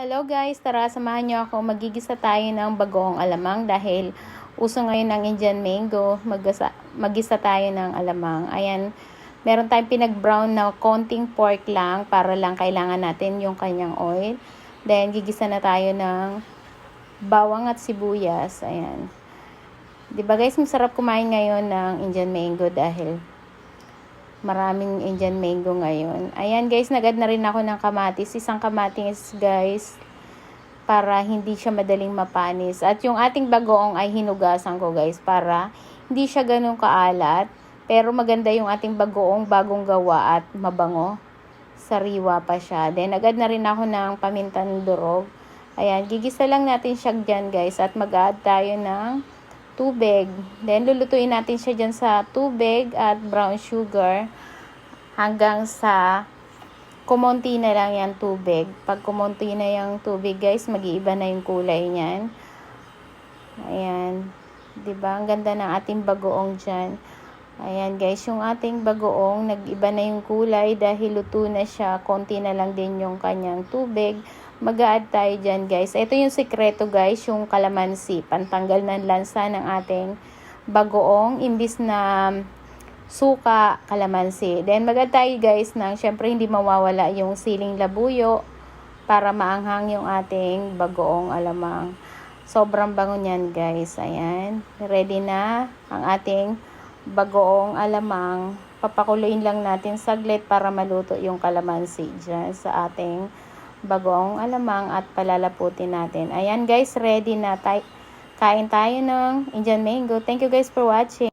Hello guys, tara samahan niyo ako. Magigisa tayo ng bagoong alamang dahil uso ngayon ng Indian mango. Magasa, magisa tayo ng alamang. Ayan, meron tayong pinag-brown na konting pork lang para lang kailangan natin yung kanyang oil. Then, gigisa na tayo ng bawang at sibuyas. Ayan. ba guys, masarap kumain ngayon ng Indian mango dahil maraming Indian mango ngayon. Ayan guys, nagad na rin ako ng kamatis. Isang kamatis guys, para hindi siya madaling mapanis. At yung ating bagoong ay hinugasan ko guys, para hindi siya ganun kaalat. Pero maganda yung ating bagoong bagong gawa at mabango. Sariwa pa siya. Then agad na rin ako ng pamintan durog. Ayan, gigisa lang natin siya dyan guys. At mag-add tayo ng tubig. Then, lulutuin natin siya dyan sa tubig at brown sugar hanggang sa kumonti na lang yung tubig. Pag kumonti na yung tubig, guys, mag-iiba na yung kulay niyan. Ayan. ba Ang ganda ng ating bagoong dyan. Ayan, guys. Yung ating bagoong, nag-iba na yung kulay dahil luto na siya. Konti na lang din yung kanyang tubig mag-add tayo dyan guys. Ito yung sekreto guys, yung kalamansi. Pantanggal ng lansa ng ating bagoong. Imbis na suka, kalamansi. Then mag-add tayo guys ng, syempre hindi mawawala yung siling labuyo para maanghang yung ating bagoong alamang. Sobrang bango niyan guys. Ayan. Ready na ang ating bagoong alamang. Papakuluin lang natin saglit para maluto yung kalamansi dyan sa ating bagoong alamang at palalaputin natin. Ayan guys, ready na tayo. Kain tayo ng Indian mango. Thank you guys for watching.